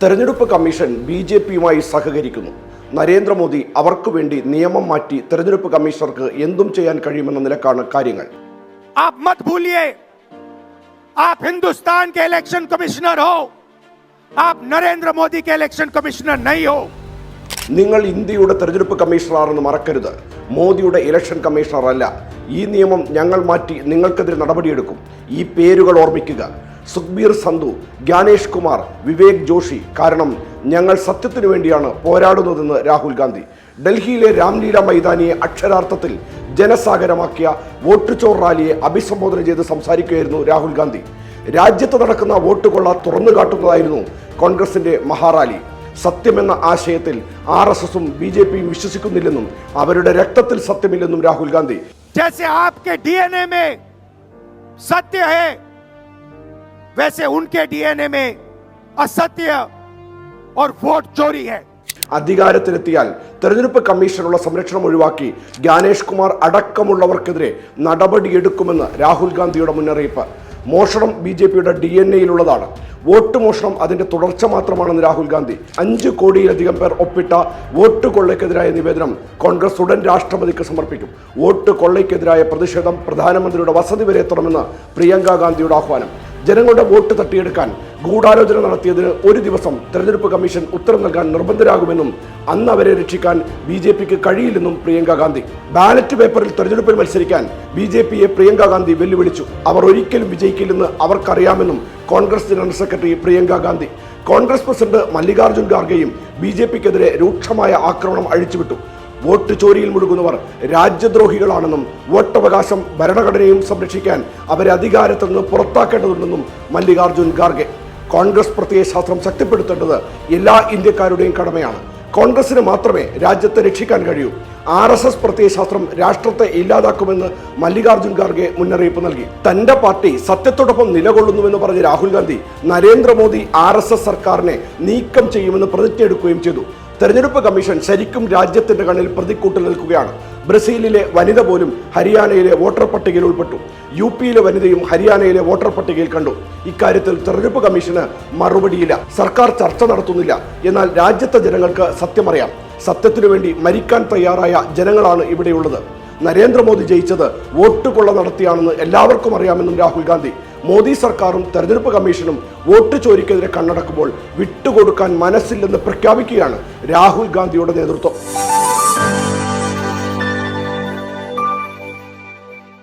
തെരഞ്ഞെടുപ്പ് commission B J പിയുമായി സഹകരിക്കുന്നു നരേന്ദ്രമോദി അവർക്ക് വേണ്ടി നിയമം മാറ്റി തെരഞ്ഞെടുപ്പ് കമ്മീഷണർക്ക് എന്തും ചെയ്യാൻ കഴിയുമെന്ന നിലക്കാണ് കാര്യങ്ങൾ आप मत भूलिए आप हिंदुस्तान के इलेक्शन कमिश्नर हो आप नरेंद्र मोदी के इलेक्शन कमिश्नर नहीं हो നിങ്ങൾ ഇന്ത്യയുടെ തെരഞ്ഞെടുപ്പ് കമ്മീഷണറാണെന്ന് മറക്കരുത് മോദിയുടെ ഇലക്ഷൻ കമ്മീഷണർ അല്ല ഈ നിയമം ഞങ്ങൾ മാറ്റി നിങ്ങൾക്കെതിരെ നടപടിയെടുക്കും ഈ പേരുകൾ ഓർമ്മിക്കുക സുഖ്ബീർ സന്ധു ജ്ഞാനേഷ് കുമാർ വിവേക് ജോഷി. കാരണം ഞങ്ങൾ സത്യത്തിനു വേണ്ടിയാണ് പോരാടുന്നതെന്ന് രാഹുൽ ഗാന്ധി. ഡൽഹിയിലെ രാംലീല മൈതാനിയെ അക്ഷരാർത്ഥത്തിൽ ജനസാഗരമാക്കിയ വോട്ട് ചോർ റാലിയെ അഭിസംബോധന ചെയ്ത് സംസാരിക്കുകയായിരുന്നു രാഹുൽ ഗാന്ധി. രാജ്യത്ത് നടക്കുന്ന വോട്ട് കൊള്ള തുറന്നു കാട്ടുന്നതായിരുന്നു കോൺഗ്രസിന്റെ മഹാറാലി. സത്യമെന്ന ആശയത്തിൽ ആർ എസ് എസും ബി ജെ പിയും വിശ്വസിക്കുന്നില്ലെന്നും അവരുടെ രക്തത്തിൽ സത്യമില്ലെന്നും രാഹുൽ ഗാന്ധി. जैसे वैसे उनके डीएनए में असत्य और वोट चोरी है അധികാരത്തിലെത്തിയാൽ തെരഞ്ഞെടുപ്പ് കമ്മീഷനുള്ള സംരക്ഷണം ഒഴിവാക്കി ജ്ഞാനേഷ് കുമാർ അടക്കമുള്ളവർക്കെതിരെ നടപടിയെടുക്കുമെന്ന് രാഹുൽ ഗാന്ധിയുടെ മുന്നറിയിപ്പ് മോഷണം ബി ജെ പിയുടെ ഡി എൻ എയിലുള്ളതാണ് വോട്ട് മോഷണം അതിന്റെ തുടർച്ച മാത്രമാണെന്ന് രാഹുൽ ഗാന്ധി അഞ്ച് കോടിയിലധികം പേർ ഒപ്പിട്ട വോട്ട് കൊള്ളയ്ക്കെതിരായ നിവേദനം കോൺഗ്രസ് ഉടൻ രാഷ്ട്രപതിക്ക് സമർപ്പിക്കും വോട്ട് കൊള്ളയ്ക്കെതിരായ പ്രതിഷേധം പ്രധാനമന്ത്രിയുടെ വസതി വരെ എത്തണമെന്ന് പ്രിയങ്ക ഗാന്ധിയുടെ ആഹ്വാനം ജനങ്ങളുടെ വോട്ട് തട്ടിയെടുക്കാൻ ഗൂഢാലോചന നടത്തിയതിന് ഒരു ദിവസം തെരഞ്ഞെടുപ്പ് കമ്മീഷൻ ഉത്തരം നൽകാൻ നിർബന്ധരാകുമെന്നും അന്ന് അവരെ രക്ഷിക്കാൻ ബി ജെ പിക്ക് കഴിയില്ലെന്നും പ്രിയങ്ക ഗാന്ധി. ബാലറ്റ് പേപ്പറിൽ തെരഞ്ഞെടുപ്പിൽ മത്സരിക്കാൻ ബി ജെ പിയെ പ്രിയങ്ക ഗാന്ധി വെല്ലുവിളിച്ചു. അവർ ഒരിക്കലും വിജയിക്കില്ലെന്ന് അവർക്കറിയാമെന്നും Congress general secretary Priyanka Gandhi. Congress president Mallikarjun ഖാർഗെയും B J പിക്കെതിരെ രൂക്ഷമായ ആക്രമണം അഴിച്ചുവിട്ടു. വോട്ട് ചോരിയിൽ മുഴുകുന്നവർ രാജ്യദ്രോഹികളാണെന്നും വോട്ടവകാശം ഭരണഘടനയും സംരക്ഷിക്കാൻ അവരെ അധികാരത്തിൽ നിന്ന് പുറത്താക്കേണ്ടതുണ്ടെന്നും മല്ലികാർജുൻ ഖാർഗെ. കോൺഗ്രസ് പ്രത്യയശാസ്ത്രം ശക്തിപ്പെടുത്തേണ്ടത് എല്ലാ ഇന്ത്യക്കാരുടെയും കടമയാണ്. കോൺഗ്രസിന് മാത്രമേ രാജ്യത്തെ രക്ഷിക്കാൻ കഴിയൂ. ആർ എസ് എസ് പ്രത്യയശാസ്ത്രം രാഷ്ട്രത്തെ ഇല്ലാതാക്കുമെന്ന് മല്ലികാർജുൻ ഖാർഗെ മുന്നറിയിപ്പ് നൽകി. തന്റെ പാർട്ടി സത്യത്തോടൊപ്പം നിലകൊള്ളുന്നുവെന്ന് പറഞ്ഞ Rahul Gandhi Narendra Modi R S S സർക്കാരിനെ നീക്കം ചെയ്യുമെന്ന് പ്രതിജ്ഞ എടുക്കുകയും ചെയ്തു. തെരഞ്ഞെടുപ്പ് കമ്മീഷൻ ശരിക്കും രാജ്യത്തിന്റെ കണ്ണിൽ പ്രതിക്കൂട്ടിൽ നിൽക്കുകയാണ്. ബ്രസീലിലെ വനിത പോലും ഹരിയാനയിലെ വോട്ടർ പട്ടികയിൽ ഉൾപ്പെട്ടു. യു പിയിലെ വനിതയും ഹരിയാനയിലെ വോട്ടർ പട്ടികയിൽ കണ്ടു. ഇക്കാര്യത്തിൽ തെരഞ്ഞെടുപ്പ് കമ്മീഷന് മറുപടിയില്ല. സർക്കാർ ചർച്ച നടത്തുന്നില്ല. എന്നാൽ രാജ്യത്തെ ജനങ്ങൾക്ക് സത്യമറിയാം. സത്യത്തിനു വേണ്ടി മരിക്കാൻ തയ്യാറായ ജനങ്ങളാണ് ഇവിടെയുള്ളത്. നരേന്ദ്രമോദി ജയിച്ചത് വോട്ട് കൊള്ള നടത്തിയാണെന്ന് എല്ലാവർക്കും അറിയാമെന്നും രാഹുൽ ഗാന്ധി. മോദി സർക്കാരും തെരഞ്ഞെടുപ്പ് കമ്മീഷനും വോട്ട് ചോരിക്കെതിരെ കണ്ണടക്കുമ്പോൾ വിട്ടുകൊടുക്കാൻ മനസ്സില്ലെന്ന് പ്രഖ്യാപിക്കുകയാണ് രാഹുൽ ഗാന്ധിയുടെ നേതൃത്വം.